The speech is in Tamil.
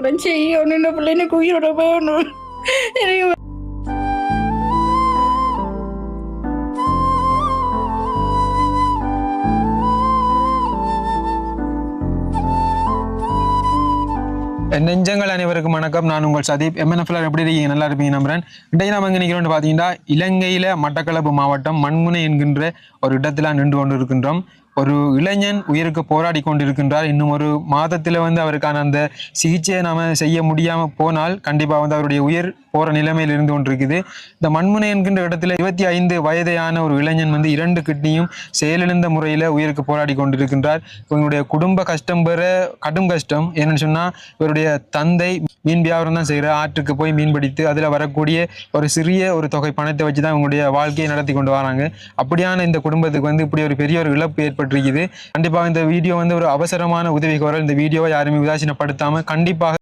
விரும்புகிறேன் செய்யணும் இந்த பிள்ளை உயிரோட போகணும். எனக்கு நெஞ்சங்கள் அனைவருக்கும் வணக்கம். நான் உங்கள் சதீப். எம்என்எஃப்ல எப்படி இருக்கீங்க? நல்லா இருப்பீங்க நம்புறேன். இன்றைக்கு நம்ம இங்கே நிற்கிறோம்னு பார்த்தீங்கன்னா இலங்கையில மட்டக்களப்பு மாவட்டம் மண்முனை என்கின்ற ஒரு இடத்துல நின்று கொண்டு இருக்கின்றோம் ஒரு இளைஞன் உயிருக்கு போராடி கொண்டிருக்கின்றார். இன்னும் ஒரு மாதத்தில் வந்து அவருக்கான அந்த சிகிச்சையை நாம் செய்ய முடியாமல் போனால் கண்டிப்பாக வந்து அவருடைய உயிர் போகிற நிலைமையில் இருந்து கொண்டிருக்குது. இந்த மண்முனை என்கின்ற இடத்துல இருபத்தி ஐந்து வயதையான ஒரு இளைஞன் வந்து இரண்டு கிட்னியும் செயலிழந்த முறையில் உயிருக்கு போராடி கொண்டிருக்கின்றார். இவனுடைய குடும்ப கஷ்டம் பெற கடும் கஷ்டம். என்னன்னு சொன்னால் இவருடைய தந்தை மீன் வியாபாரம் தான் செய்கிற ஆற்றுக்கு போய் மீன் பிடித்து அதில் வரக்கூடிய ஒரு சிறிய ஒரு தொகை பணத்தை வச்சு தான் இவங்களுடைய வாழ்க்கையை நடத்தி கொண்டு வராங்க. அப்படியான இந்த குடும்பத்துக்கு வந்து இப்படி ஒரு பெரிய ஒரு இழப்பு ஏற்பட்டிருக்குது கண்டிப்பாக இந்த வீடியோ வந்து ஒரு அவசரமான உதவி கோரல் இந்த வீடியோவை யாருமே உதாசீனப்படுத்தாமல் கண்டிப்பாக